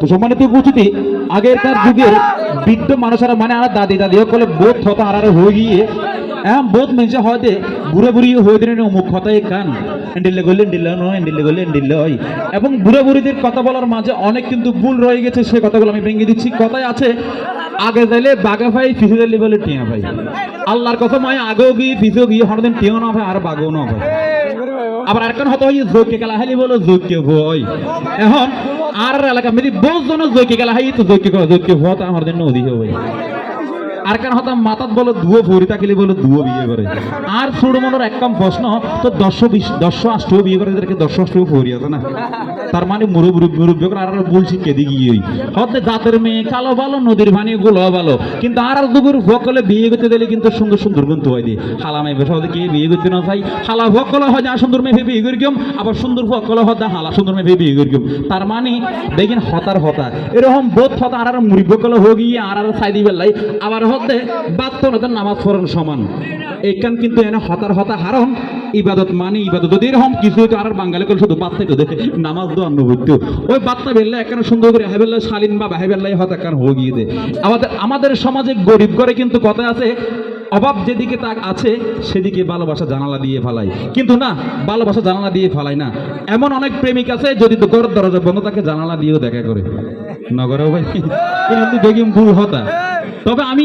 তো সম্মানিত উপস্থিতি আগেরকার যুগের বৃদ্ধ মানুষেরা মানে আর দাদি দাদি সকলে বোধ হতা আর হয়ে গিয়ে হ্যাঁ বোধ মেনছে হয়তো বুড়ে বুড়ি হয়ে দিলেন অমুক কথাই কান। এন্ডিলে গলে, এন্ডিলে নয়, এন্ডিলে গলে, এন্ডিলে হয় এবং বুড়ে বুড়িদের কথা বলার মাঝে অনেক কিন্তু ভুল রয়ে গেছে, সে কথাগুলো আমি ভেঙে দিচ্ছি। কথায় আছে, আগে যাইলে বাঘা ভাই পিছু যাইলে বলে টিয়া ভাই। আল্লাহর কথা মায় আগেও গিয়ে পিছু গিয়ে হরদিন টিয়াও না ভাই, আর বাঘও না ভাই। আবার আর কেন হতো ওই যোগ্য খেলা হাইলি বলো যোগ্য ভয়। এখন আর এলাকা মেদি বহুত জন জৈকি গেলে, হাই তো জৈকি জৈকি হওয়া আমার জন্য অধিক হবে আর কেন হতাম মাতাত বলো দুয়ো ভরি থাকিলে বলো দুয়ো বিয়ে করে। আর ছোট মনের কাম প্রশ্ন, তো দশ বিশ দশ আষ্ট বিয়ে করে এদেরকে দশ আষ্ট ভরি আছে না? তার মানে মুরুব মুরব্বী করে আর আর বলছি কেদি গিয়ে হতে জাতের মেয়ে, কালো ভালো, নদীর পানি গুলো ভালো। কিন্তু আর আর দুগুর ভকলে বিয়ে করতে দিলে কিন্তু সুন্দর সুন্দর কিন্তু হয় দিয়ে হালা মেয়ে বেশ কে বিয়ে করতে না চাই? হালা ভকলে হয় যা সুন্দর মেয়ে বিয়ে করি কেম আবার সুন্দর ভকলে হয় হালা সুন্দর মেয়ে বিয়ে করি কেম তার মানে দেখেন হতার হতা এরকম বোধ হতা আর আর মুড়ি ভকলে হোক গিয়ে আর আর সাই দিবে আবার হতে বাত্তর হতে নামাজ পড়ান সমান। এখান কিন্তু এনে হতার হতা হারণ ইবাদত মানে ইবাদত যদি এরকম কিছু হইতো আর বাঙালি করে শুধু বাচ্চা তো দেখে নামাজ দো অন্য হইতো ওই বাচ্চা বেললে এখানে সুন্দর করে হেবেল্লা শালীন বা হেবেল্লাই হতা কারণ হয়ে গিয়ে দে। আমাদের আমাদের সমাজে গরিব করে কিন্তু কথা আছে, অভাব যেদিকে তাক আছে, সেদিকে ভালোবাসা জানালা দিয়ে ফেলাই। কিন্তু না, ভালোবাসা জানালা দিয়ে ফেলাই না। এমন অনেক প্রেমিক আছে, যদি তো ঘরের দরজা বন্ধ থাকে, জানালা দিয়েও দেখা করে। নগরেও ভাই কিন্তু দেখি ভুল হতা। তবে আমি